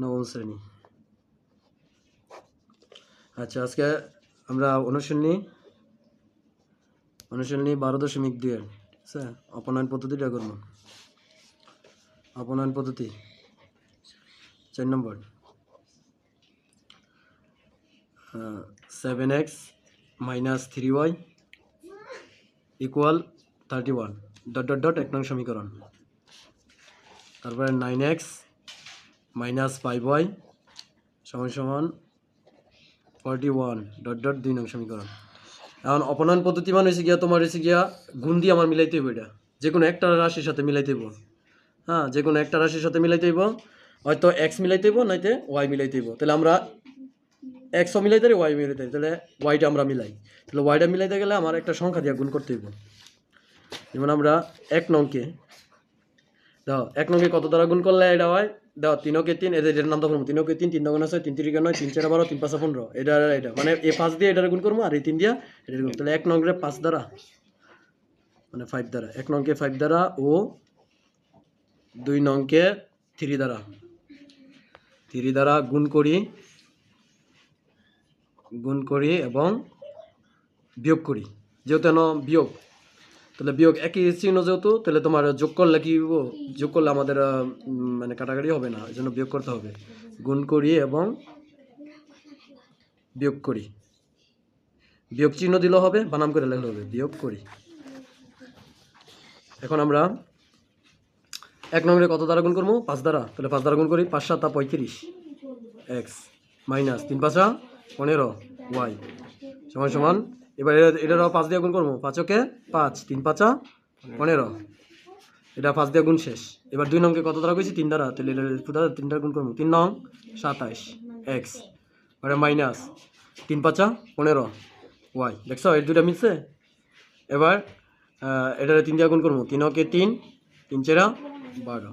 নবম শ্রেণি আচ্ছা আজকে আমরা অনুশীলনী অনুশীলনী বারো দশমিক দুই অপনয়ন পদ্ধতিটা করব। অপনয়ন পদ্ধতি। চার নম্বর। Seven x minus three y equal thirty one dot dot dot এক নং সমীকরণ। তারপরে nine x minus five y সমান সমান ফর্টি ওয়ান ডট ডট দুই নং সমীকরণ। এখন অপনয়ন পদ্ধতি মানে হয়েছে গিয়া তোমার হয়েছে গিয়া গুণ দিয়ে আমার মিলাইতে হইব এটা। যে কোনো একটা রাশির সাথে মিলাইতে হইব। হ্যাঁ যে কোনো একটা রাশির সাথে মিলাইতে হইব। হয়তো এক্স মিলাইতে হইব, নয়তো ওয়াই মিলাইতে হইব। তাহলে আমরা এক্সও মিলাইতে পারি ওয়াই মিলাইতে তাহলে ওয়াইটা আমরা মিলাই। তাহলে ওয়াইটা মিলাইতে গেলে আমার একটা সংখ্যা দিয়ে গুণ করতে হইব। যেমন আমরা এক নংকে, দেখো, এক নংকে কত দ্বারা গুণ করলে এটা হয়? দেখো তিনকে তিন, এদের এটার নাম তো করব তিনকে তিন তিন নগুণ আছে, তিন তিরিকে নয়, তিন চার বারো, তিন পাঁচা পনেরো। এটা এটা মানে এ পাঁচ দিয়ে এটার গুণ করব আর এই তিন দিয়া এটার গুণ তাহলে এক নংকে পাঁচ দ্বারা মানে ফাইভ দ্বারা। এক নংকে ফাইভ দ্বারা ও দুই নংকে থ্রি দ্বারা। থ্রি দ্বারা গুণ করি গুণ করি এবং বিয়োগ করি। যেহেতু বিয়োগ তাহলে বিয়োগ একই চিহ্ন যেহেতু, তাহলে তোমার যোগ করলে কি? যোগ করলে আমাদের মানে কাটাকাটি হবে না এই জন্য বিয়োগ করতে হবে। গুণ করি এবং বিয়োগ করি। বিয়োগ চিহ্ন দিলেও হবে, বানাম করে লেখলে হবে, বিয়োগ করি। এখন আমরা এক নম্বরে কত দ্বারা গুণ করব? পাঁচ দ্বারা। তাহলে পাঁচ দ্বারা গুণ করি, পাঁচ সাতা পঁয়ত্রিশ। এক্স, মাইনাস তিন পাঁচা, পনেরো, ওয়াই। সমান সমান এবার এটা এটারও পাঁচ দিয়ে গুণ করব। পাঁচকে পাঁচ। তিন পাঁচা? পনেরো। এটা পাঁচ দিয়ে গুণ শেষ। এবার দুই নংকে কত দ্বারা কইছি তিন দ্বারা। তাহলে এটা তিন দ্বারা গুণ করব। তিন নং, সাতাইশ। এক্স এবারে মাইনাস তিন পাঁচা? পনেরো। ওয়াই দেখছ? এই দুটা মিলছে? এবার এটারে তিন দিয়ে গুণ করব। তিন ওকে তিন? তিন চেরা বারো।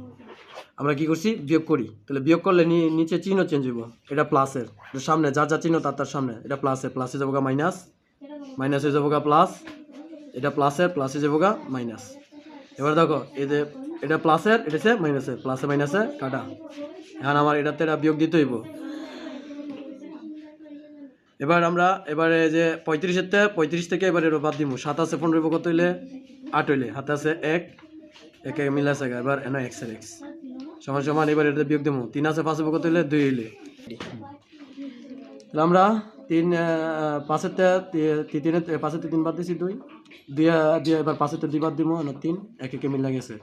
আমরা কি করছি? বিয়োগ করি। তাহলে বিয়োগ করলে নিচে চিহ্ন চেঞ্জ হইব। এটা প্লাসের সামনে যা যা চিহ্ন তার তার সামনে। এটা প্লাসের প্লাসে যাব গা মাইনাস মাইনাসে যাব প্লাস এটা প্লাসের প্লাসে যাব গা মাইনাস এবার দেখো যে এটা প্লাসের এটা হচ্ছে মাইনাসের প্লাসে মাইনাসে কাটা। এখন আমার এটাতে এটা বিয়োগ দিতে হইব। এবার আমরা এবারে যে পঁয়ত্রিশের থেকে পঁয়ত্রিশ থেকে এবারে এটা বাদ দিব সাত আছে পনেরো কত হইলে? আট হইলে। হাতে আছে এক, একে মিলে আছে এবার এন এক্স এক্স সমান সমান এবার এটা বিয়োগ দেবো তিন আছে পাঁচে কত হইলে? দুই হইলে। আমরা তিন আহ, পাঁচের তে তি- তি- তিনের তে- পাঁচের তিন বাদ দিছি দুই। দুই দিয়ে এবার পাঁচের তে দুই বাদ দিব এনে তিন এক একে মিলে গেছে।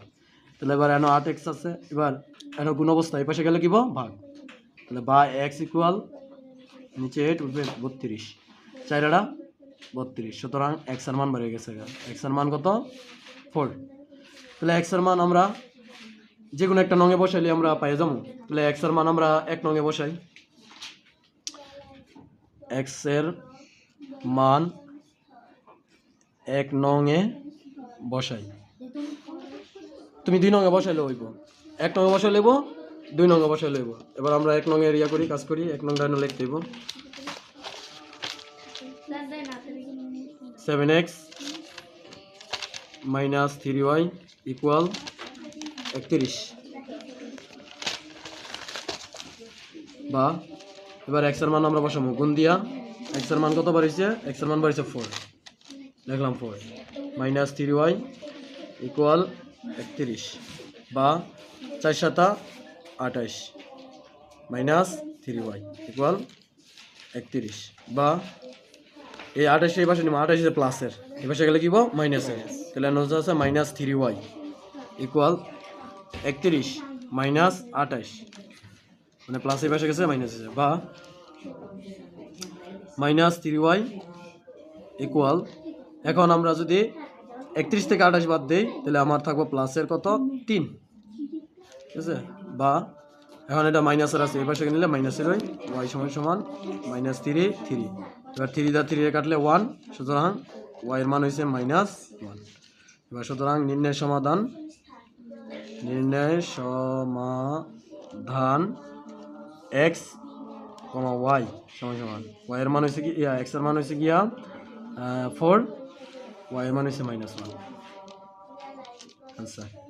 তাহলে এবার এন আট এক্স আছে এবার এন গুণ অবস্থা এই পাশে গেলে কি বো? ভাগ। তাহলে বা এক্স ইকুয়াল নিচে এইট উঠবে বত্রিশ। চাইরাটা বত্রিশ সুতরাং এক্সের মান বেড়ে গেছে এক্সের মান কত? ফোর। তাহলে এক্সের মান আমরা যে কোনো একটা নঙে বসাইলে আমরা পাই যাব। তাহলে এক্সের মান আমরা এক নঙে বসাই। এক্সের মান এক নঙে বসাই। তুমি দুই নঙে বসাইলে হইব। এক নঙে বসাই লইব দুই নঙে বসাই লইব এবার আমরা এক নঙে ইয়া করি, কাজ করি, এক নং ডাইনো লিখতে হইব। Seven x minus three y equal একত্রিশ। বা এবার এক্সের মান আমরা বসাবো, গুণ দিয়া এক্সের মান কত বাড়িয়েছে এক্সের মান বাড়িয়েছে ফোর দেখলাম four minus three y equal একত্রিশ বা চার সাতা আঠাইশ। মাইনাস থ্রি ওয়াই ইকুয়াল একত্রিশ বা এই আঠাশে এই পাশে নিবো আঠাশে প্লাসের এই পাশে গেলে কি বো মাইনাসের তাহলে এর আছে মাইনাস থ্রি ওয়াই ইকুয়াল একত্রিশ মাইনাস আঠাশ মানে প্লাস এই পাশে গেছে মাইনাস আছে বা মাইনাস থ্রি ওয়াই ইকুয়াল এখন আমরা যদি একত্রিশ থেকে আঠাশ বাদ দিই, তাহলে আমার থাকব প্লাসের কত? তিন। ঠিক আছে? বা এখন এটা মাইনাসের আছে, এই পাশে নিলে মাইনাসের ওই ওয়াই সমান সমান মাইনাস থ্রি থ্রি এবার থ্রি দা থ্রি কাটলে ওয়ান সুতরাং ওয়াইয়ের মান হয়েছে মাইনাস ওয়ান এবার সুতরাং নির্ণয় সমাধান নির্ণয় সমাধান এক্স কমা ওয়াই সমান সমান। ওয়াইয়ের মান হয়েছে কি এক্সের মান হয়েছে গিয়া ফোর ওয়াইয়ের মান হয়েছে মাইনাস ওয়ান শেষ